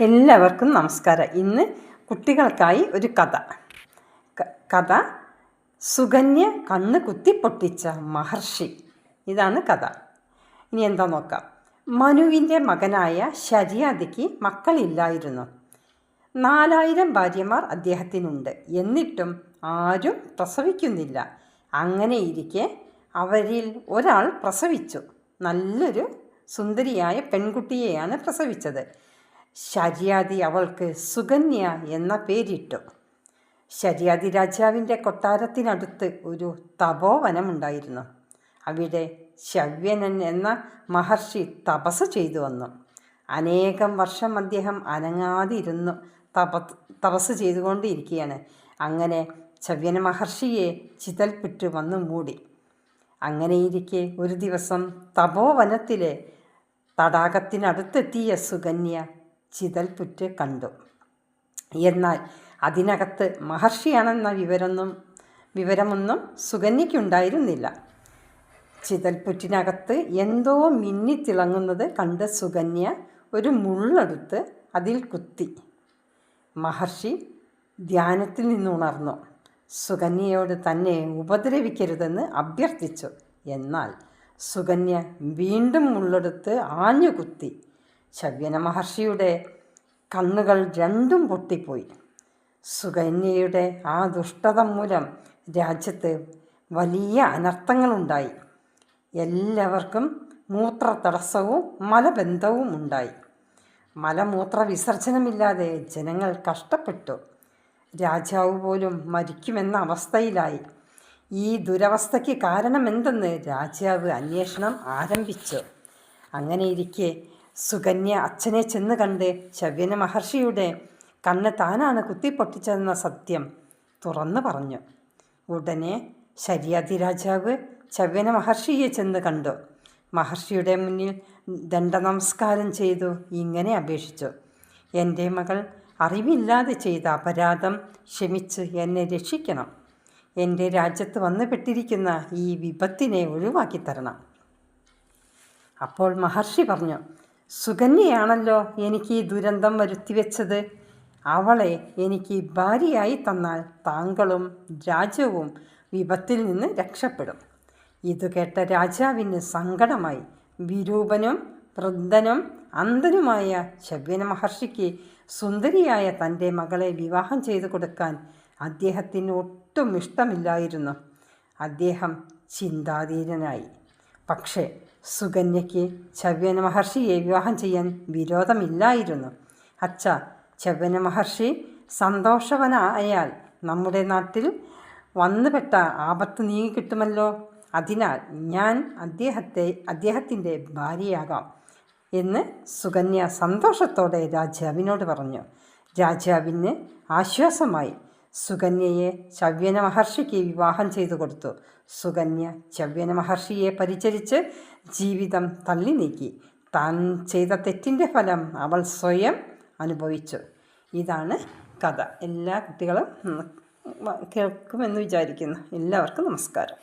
എല്ലാവർക്കും നമസ്കാരം. ഇന്ന് കുട്ടികൾക്കായി ഒരു കഥ. കഥ സുകന്യ കണ്ണ് കുത്തിപ്പൊട്ടിച്ച മഹർഷി. ഇതാണ് കഥ. ഇനി എന്താ നോക്കാം. മനുവിന്റെ മകനായ ശരിയാദിക്ക് മക്കളില്ലായിരുന്നു. നാലായിരം ഭാര്യമാർ അദ്ദേഹത്തിനുണ്ട്. എന്നിട്ടും ആരും പ്രസവിക്കുന്നില്ല. അങ്ങനെയിരിക്കെ അവരിൽ ഒരാൾ പ്രസവിച്ചു. നല്ലൊരു സുന്ദരിയായ പെൺകുട്ടിയെയാണ് പ്രസവിച്ചത്. ശര്യാദി അവൾക്ക് സുകന്യ എന്ന പേരിട്ടു. ശരിയാതി രാജാവിന്റെ കൊട്ടാരത്തിനടുത്ത് ഒരു തപോവനമുണ്ടായിരുന്നു. അവിടെ ശവ്യനൻ എന്ന മഹർഷി തപസ് ചെയ്തു വന്നു. അനേകം വർഷം അദ്ദേഹം അനങ്ങാതിരുന്നു തപ തപസ് ചെയ്തുകൊണ്ടിരിക്കുകയാണ് അങ്ങനെ ശവ്യന മഹർഷിയെ ചിതൽപ്പിട്ട് വന്ന് മൂടി. അങ്ങനെയിരിക്കെ ഒരു ദിവസം തപോവനത്തിലെ തടാകത്തിനടുത്തെത്തിയ സുകന്യ ചിതൽപുറ്റ് കണ്ടു. എന്നാൽ അതിനകത്ത് മഹർഷിയാണെന്ന വിവരമൊന്നും വിവരമൊന്നും സുകന്യയ്ക്കുണ്ടായിരുന്നില്ല. ചിതൽപുറ്റിനകത്ത് എന്തോ മിന്നിത്തിളങ്ങുന്നത് കണ്ട സുകന്യ ഒരു മുള്ളെടുത്ത് അതിൽ കുത്തി. മഹർഷി ധ്യാനത്തിൽ നിന്നുണർന്നു. സുകന്യയോട് തന്നെ ഉപദ്രവിക്കരുതെന്ന് അഭ്യർത്ഥിച്ചു. എന്നാൽ സുകന്യ വീണ്ടും മുള്ളെടുത്ത് ആഞ്ഞു കുത്തി ശവ്യന മഹർഷിയുടെ കണ്ണുകൾ രണ്ടും പൊട്ടിപ്പോയി. സുകന്യയുടെ ആ ദുഷ്ടത മൂലം രാജ്യത്ത് വലിയ അനർത്ഥങ്ങളുണ്ടായി. എല്ലാവർക്കും മൂത്ര തടസ്സവും മലബന്ധവും ഉണ്ടായി. മലമൂത്ര വിസർജനമില്ലാതെ ജനങ്ങൾ കഷ്ടപ്പെട്ടു. രാജാവ് പോലും മരിക്കുമെന്ന അവസ്ഥയിലായി. ഈ ദുരവസ്ഥയ്ക്ക് കാരണമെന്തെന്ന് രാജാവ് അന്വേഷണം ആരംഭിച്ചു. അങ്ങനെയിരിക്കെ സുകന്യ അച്ഛനെ ചെന്ന് കണ്ട് ശവ്യന മഹർഷിയുടെ കണ്ണ് താനാണ് കുത്തിപ്പൊട്ടിച്ചതെന്ന സത്യം തുറന്നു പറഞ്ഞു. ഉടനെ ശര്യാദി രാജാവ് ചവ്യന മഹർഷിയെ ചെന്ന് കണ്ടു. മഹർഷിയുടെ മുന്നിൽ ദണ്ഡനമസ്കാരം ചെയ്തു ഇങ്ങനെ അപേക്ഷിച്ചു. എന്റെ മകൾ അറിവില്ലാതെ ചെയ്ത അപരാധം ക്ഷമിച്ച് എന്നെ രക്ഷിക്കണം. എന്റെ രാജ്യത്ത് വന്നുപെട്ടിരിക്കുന്ന ഈ വിപത്തിനെ ഒഴിവാക്കി തരണം അപ്പോൾ മഹർഷി പറഞ്ഞു സുകന്യയാണല്ലോ എനിക്ക് ഈ ദുരന്തം വരുത്തിവെച്ചത്. അവളെ എനിക്ക് ഭാര്യയായി തന്നാൽ താങ്കളും രാജ്യവും വിപത്തിൽ നിന്ന് രക്ഷപ്പെടും. ഇത് കേട്ട രാജാവിന് സങ്കടമായി. വിരൂപനും വൃദ്ധനും അന്ധനുമായ ശവ്യന മഹർഷിക്ക് സുന്ദരിയായ തന്റെ മകളെ വിവാഹം ചെയ്തു കൊടുക്കാൻ അദ്ദേഹത്തിന് ഒട്ടും ഇഷ്ടമില്ലായിരുന്നു. അദ്ദേഹം ചിന്താധീനനായി. പക്ഷേ സുകന്യയ്ക്ക് ചവ്യന മഹർഷിയെ വിവാഹം ചെയ്യാൻ വിരോധമില്ലായിരുന്നു. അച്ഛ ചവ്യന മഹർഷി സന്തോഷവനായാൽ നമ്മുടെ നാട്ടിൽ വന്നുപെട്ട ആപത്ത് നീങ്ങി കിട്ടുമല്ലോ. അതിനാൽ ഞാൻ അദ്ദേഹത്തെ അദ്ദേഹത്തിന്റെ ഭാര്യയാകാം എന്ന് സുകന്യ സന്തോഷത്തോടെ രാജാവിനോട് പറഞ്ഞു. രാജാവിന് ആശ്വാസമായി സുകന്യയെ ചവ്യന മഹർഷിക്ക് വിവാഹം ചെയ്തു കൊടുത്തു. സുകന്യ ചവ്യന മഹർഷിയെ പരിചരിച്ച് ജീവിതം തള്ളി നീക്കി. താൻ ചെയ്ത തെറ്റിന്റെ ഫലം അവൾ സ്വയം അനുഭവിച്ചു. ഇതാണ് കഥ. എല്ലാ കുട്ടികളും കേൾക്കുമെന്ന് വിചാരിക്കുന്നു. എല്ലാവർക്കും നമസ്കാരം.